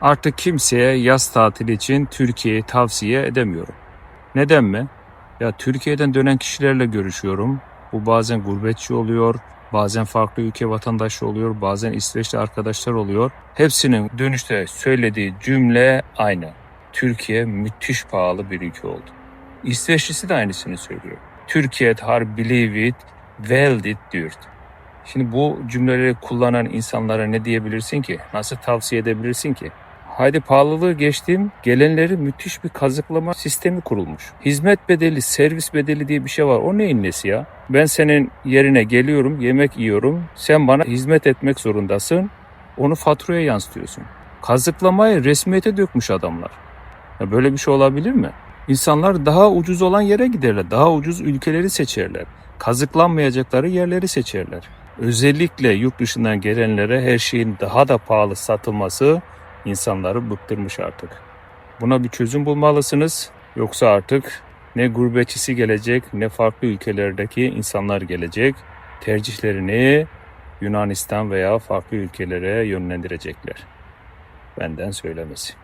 Artık kimseye yaz tatili için Türkiye'yi tavsiye edemiyorum. Neden mi? Ya Türkiye'den dönen kişilerle görüşüyorum. Bu bazen gurbetçi oluyor, bazen farklı ülke vatandaşı oluyor, bazen İsveçli arkadaşlar oluyor. Hepsinin dönüşte söylediği cümle aynı. Türkiye müthiş pahalı bir ülke oldu. İsveçlisi de aynısını söylüyor. Türkiye har blivit väldigt dyrt. Şimdi bu cümleleri kullanan insanlara ne diyebilirsin ki? Nasıl tavsiye edebilirsin ki? Haydi pahalılığı geçtim. Gelenleri müthiş bir kazıklama sistemi kurulmuş. Hizmet bedeli, servis bedeli diye bir şey var. O neyin nesi ya? Ben senin yerine geliyorum, yemek yiyorum. Sen bana hizmet etmek zorundasın. Onu faturaya yansıtıyorsun. Kazıklamayı resmiyete dökmüş adamlar. Ya böyle bir şey olabilir mi? İnsanlar daha ucuz olan yere giderler. Daha ucuz ülkeleri seçerler. Kazıklanmayacakları yerleri seçerler. Özellikle yurt dışından gelenlere her şeyin daha da pahalı satılması insanları bıktırmış artık. Buna bir çözüm bulmalısınız. Yoksa artık ne gurbetçisi gelecek ne farklı ülkelerdeki insanlar gelecek. Tercihlerini Yunanistan veya farklı ülkelere yönlendirecekler. Benden söylemesi.